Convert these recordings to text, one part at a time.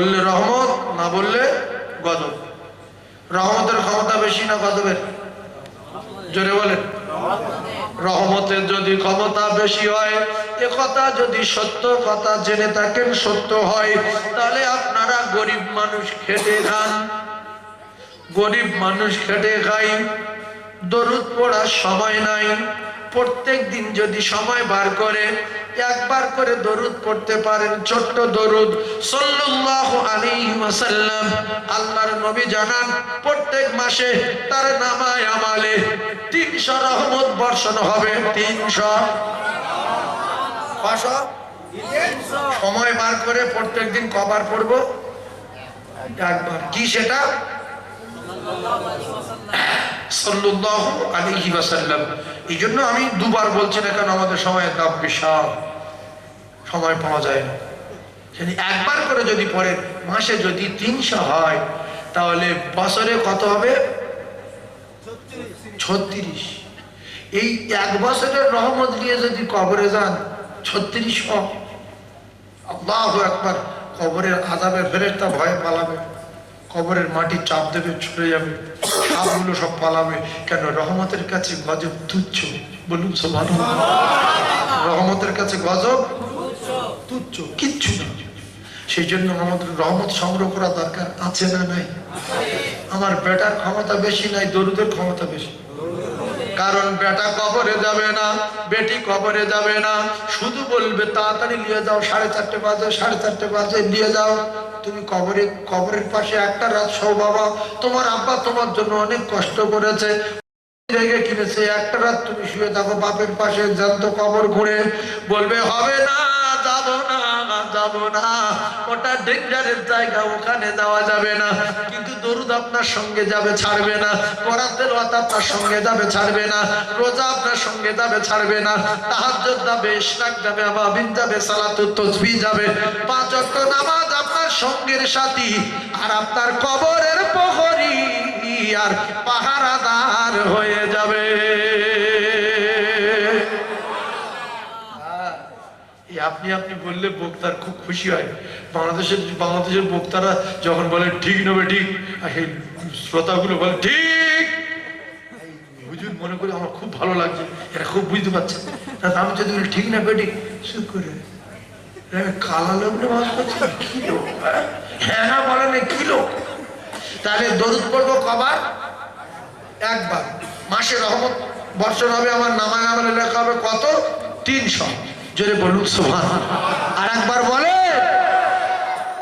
বললে রহমত, না বললে গজব। রহমতের ক্ষমতা বেশি না গজবের? জোরে বলেন। রহমতের যদি ক্ষমতা বেশি হয়, এ কথা যদি সত্য, কথা জেনে থাকেন সত্য হয়, তাহলে আপনারা গরিব মানুষ খেটে খান। গরিব মানুষ খেটে খাই, দরুদ পড়ার সময় নাই। প্রত্যেক দিন যদি সময় বার করে একবার করে দরুদ পড়তে পারেন, ছোট্ট দরুদ। সাল্লাল্লাহু আলাইহি ওয়াসাল্লাম আল্লাহর নবী জানান, প্রত্যেক মাসে তার নামায় আমালে 300 রহমত বর্ষণ হবে। 300 পাঁচশো? সময় বার করে প্রত্যেক দিন কবার পড়ব? একবার। কি সেটা? সাল্লাল্লাহু আলাইহি ওয়াসাল্লাম। এই জন্য আমি দুবার বলছি না কেন, আমাদের সময়ের দাম বিশাল। সময় পাওয়া যায় না। সেদিন একবার করে যদি পরে মাসে যদি তিনশো হয়, তাহলে বছরে কত হবে? ছত্রিশ। এই এক বছরের রহমত নিয়ে যদি কবরে যান, ছত্রিশ আল্লাহ একবার কবরের আজাবের ফেরেস্তা ভয়ে পালাবে। কবরের মাটি চাপ দেবে, ছুটে যাবে। সাপগুলো সব পালাবে। কেন? রহমতের কাছে গজব তুচ্ছ। বলুন সমান রহমতের কাছে গজব তুচ্ছ কিচ্ছু না। সেই জন্য আমাদের রহমত সংগ্রহ করা দরকার আছে না নাই? আমার বেটার ক্ষমতা বেশি নাই, দরুদের ক্ষমতা বেশি। কারণ বেটা কবরে যাবে না, বেটি কবরে যাবে না। শুধু বলবে, তাড়াতাড়ি নিয়ে যাও, সাড়ে চারটে বাজে, সাড়ে চারটে বাজে, নিয়ে যাও। তুমি কবরে, কবরের পাশে একটা রাত শো বাবা। তোমার আব্বা তোমার জন্য অনেক কষ্ট করেছে। কিনেছে, একটা রাত তুমি শুয়ে থাকো, বাপের পাশে জ্যান্ত কবর ঘুরে। বলবে, হবে না যাব না যাব না। ওটা ডেঞ্জারের জায়গা ওখানে যাওয়া যাবে না। কিন্তু দরুদ আপনার সঙ্গে যাবে, ছাড়বে না। করাতের আপনার সঙ্গে যাবে, ছাড়বে না। রোজা আপনার সঙ্গে যাবে, ছাড়বে না। তাহাজ্জুদ যাবে, ইশরাক যাবে আবাবিন যাবে, সালাতুত যাবে। পাঁচ ওয়াক্ত নামাজ আপনার সঙ্গের সাথী। আর আপনার কবরের প্রহরী আর পাহারাদার হয়ে যাবে। আপনি আপনি বললে বক্তার খুব খুশি হয়। বাংলাদেশের বাংলাদেশের বক্তারা যখন বলে, ঠিক নেবে, ঠিক। আর সেই শ্রোতাগুলো বলে, ঠিক। হুজুর মনে করি আমার খুব ভালো লাগছে। এরা খুব বুঝতে পারছে। আমি যদি ঠিক না বেটি চুপ করে। কালা লোক না লোক? হ্যাঁ? হ্যাঁ না বলে না, কি তাহলে দরুদ পড়ব কবার? একবার। মাসে রহমত বর্ষণ হবে, আমার নামায় আমলে লেখা হবে কত? তিনশো। জোরে বলুন সোহান আর একবার বলে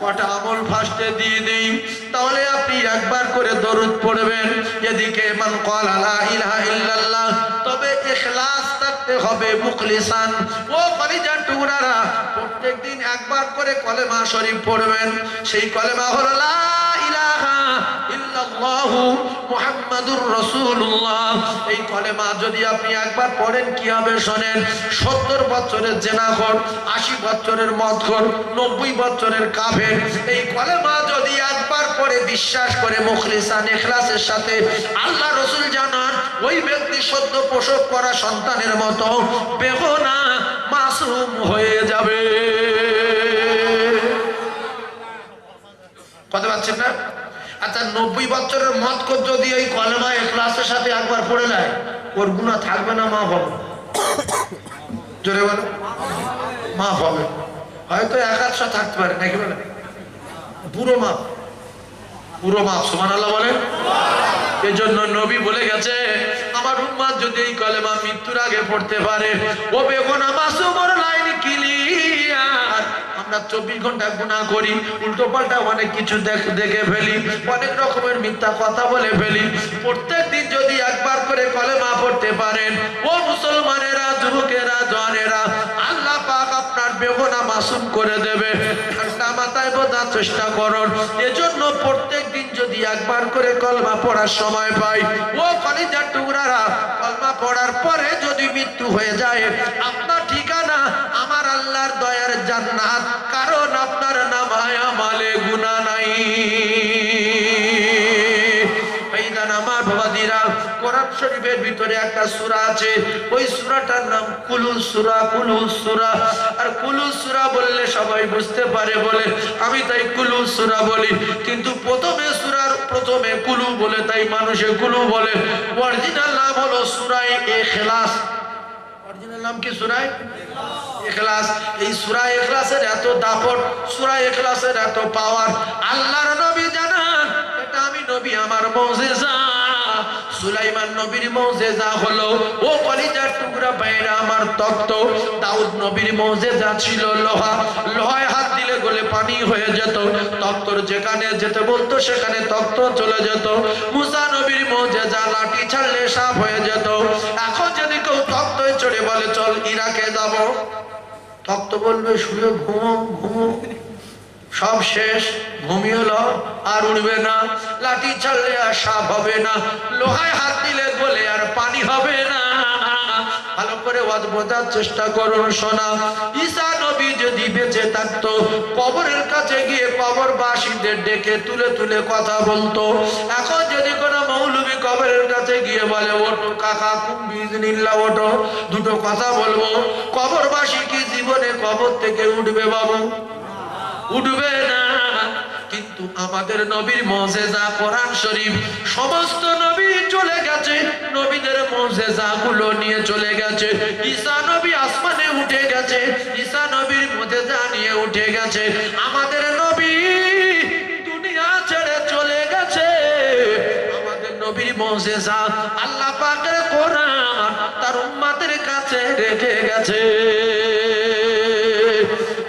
কটা আমল ফার্স্টে দিয়ে দেই, তাহলে আপনি একবার করে দরুদ পড়বেন। এদিকে, মান ক্বালা লা ইলাহা ইল্লাল্লাহ, তবে ইখলাস থাকতে হবে মুখলিসান। ও কলিজান টুকরারা, প্রত্যেকদিন একবার করে কলেমা শরীফ পড়বেন। সেই কলেমা হলো লা ইলাহা ইল্লাল্লাহু। এই কলেমা যদি আপনি একবার পড়েন কি হবে শোনেন 70 বছরের জেনাখর 80 বছরের মদখর 90 বছরের এই কলেমা যদি একবার বিশ্বাস করে মুখলিসান সাথে আল্লাহ রাসূল জানান, ওই ব্যক্তি সদ্য প্রসব করা সন্তানের মতো বেগুনা মাসুম হয়ে যাবে। কথা পাচ্ছেন না? আচ্ছা নব্বই বছরের মত কর যদি এই কলেমা ক্লাসের সাথে একবার পড়ে নেয়, ওর গুণা থাকবে না মা হবে। জোরে বলো। মা হবে। হয়তো এক আধশো থাকতে পারে, নাকি বলে? পুরো মাপ পুরো মাপ সমান আল্লাহ বলেন। এজন্য নবী বলে গেছে, আমার উম্মাদ যদি এই কলেমা মৃত্যুর আগে পড়তে পারে, ও বেগুনা মাসুমর লাইন ক্লিয়ার আমরা চব্বিশ ঘণ্টা গুণা করি, উল্টো পাল্টা অনেক কিছু দেখে ফেলি, অনেক রকমের মিথ্যা কথা বলে ফেলি। প্রত্যেক দিন যদি একবার করে কলেমা পড়তে পারেন, ও মুসলমানেরা, যুবকেরা, জনেরা, আল্লাহ পাক আপনার বেগুনা মাসুম করে দেবে। ঠান্ডা মাথায় বোঝার চেষ্টা করুন। এজন্য প্রত্যেক দিন যদি একবার করে কলমা পড়ার সময় পাই, ও কলিজার টুকরারা, কলমা পড়ার পরে যদি মৃত্যু হয়ে যায়, আপনার ঠিকানা আমার আল্লাহর দয়ার জান্নাত, কারণ আপনার নামায় আমালে গুনাহ নাই। ভিতরে একটা আছে, ওই সূরাটার নাম কুলু সূরা কুলু সূরা। আর সুরা বললে সবাই বুঝতে পারে বলে, আমি তাই কুলু সুরা বলি। কিন্তু প্রথমে সুরার প্রথমে কুলু বলে, তাই মানুষে কুলু বলে। অরিজিনাল নাম হলো সুরাই এখলাস। অরিজিনাল নাম কি সুরাই এই সূরা এখলাসের এত দাপট, সূরা এখলাসের এত পাওয়ার আল্লাহর নবী জানান, এটা আমি নবী আমার মুজিজা। সুলাইমান নবীর মুজিজা হলো, ও কলিজার টুকরা আমার তক্ত। দাউদ নবীর মুজিজা ছিল লোহা, লোহায় হাত দিলে গলে পানি হয়ে যেত। তক্তর যেখানে যেতে বলতো, সেখানে তক্ত চলে যেত। মুসা নবীর মুজিজা লাঠি ছাড়লে সাপ হয়ে যেত তক্ত বলবে শুয়ে ঘুমো ঘুমো। সব শেষ, ঘুমিয়ে ল আর উঠবে না। লাঠি চললে আর সাপ হবে না। লোহায় হাত দিলে বলে আর পানি হবে না। ওয়াজ বোঝার চেষ্টা করুন শোনা ঈসা নবী যদি বেঁচে থাকতো, কবরের কাছে গিয়ে কবরবাসীদের ডেকে তুলে তুলে কথা বলতো। এখন যদি কোনো মৌলবী কবরের কাছে গিয়ে বলে ওটো কাকা কুম্বিজ নিল্লা, ওঠো। দুটো কথা বলব। কবরবাসী কি জীবনে কবর থেকে উঠবে, বাবু? উঠবে না। আমাদের নবীর মজেজা কোরআন শরীফ, সমস্ত নবী চলে গেছে, নবীদের মজেজা গুলো নিয়ে চলে গেছে। ঈসা নবী আসমানে উঠে গেছে, ঈসা নবীর মজেজা নিয়ে উঠে গেছে। আমাদের নবী দুনিয়া ছেড়ে চলে গেছে। আমাদের নবীর মজেজা আল্লাহ পাকের কোরআন তার উম্মাদের কাছে রেখে গেছে।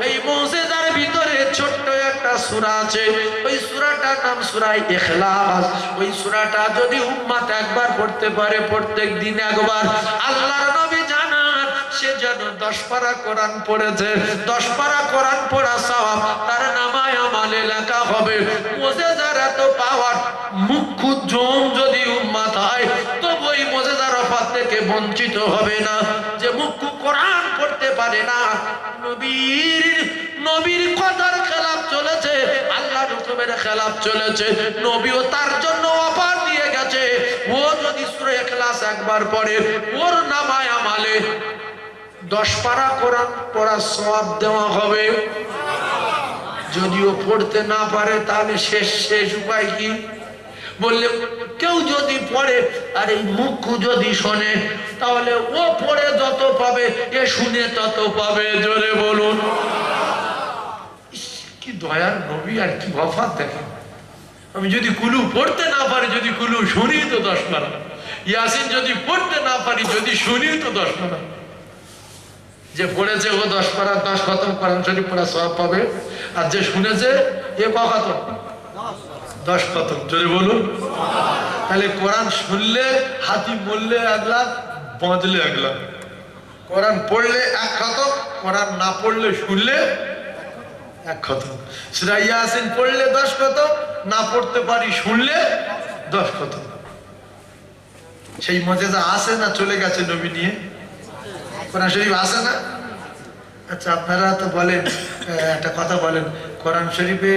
এই মজেদার ভিতরে ছোট্ট একটা সূরা আছে নাম সূরাই ইখলাস। ওই সূরাটা যদি উম্মত একবার পড়তে পারে, প্রত্যেক দিন একবার। আল্লাহর নবী জানান, সে যেন দশ পারা কোরআন পড়েছে। দশ পারা কোরআন পড়া সওয়াব, তার নামায় আমালে লেখা হবে। মোজে মজেদার এত পাওয়ার মুখ্য জম যদি উম্মত হয় তো ওই মজেদার অফার থেকে বঞ্চিত হবে না। যে মুখ্য কোরআন পড়তে পারে না, নবীর হুকুমের খেলাপ চলেছে, নবীও তার জন্য অফার দিয়ে গেছে। ও যদি সূরা ইখলাস একবার পড়ে, ওর নামায় আমালে। দশ পারা কোরআন পড়ার সওয়াব দেওয়া হবে। যদিও পড়তে না পারে, তাহলে শেষ শেষ উপায় কি? বললে, কেউ যদি পড়ে, আর এই মুখ যদি শোনে, তাহলে ও পড়ে যত পাবে, এ শুনে তত পাবে, জোরে বলুন। কি দয়ার নবী আর কি অফার দেখেন? আমি যদি কুলু পড়তে না পারি, যদি কুলু শুনি তো দশ পারা ইয়াসিন যদি পড়তে না পারি, যদি শুনি তো দশ পারা যে পড়েছে ও দশ পারা দশ খতম কোরআন শরীফ পড়া সব পাবে। আর যে শুনেছে, এ ক খতম? দশ খতম। যদি বলুন। তাহলে কোরআন শুনলে, হাতি মরলে এক লাখ বাঁচলে কোরআন পড়লে এক খতম, কোরআন না পড়লে শুনলে এক পড়লে দশ না পড়তে পারি শুনলে দশ সেই মজেজা আসে না চলে গেছে নবী নিয়ে? কোরআন শরীফ আসে না? আচ্ছা আপনারা তো বলেন একটা কথা বলেন। কোরআন শরীফে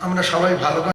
আমরা সবাই ভালো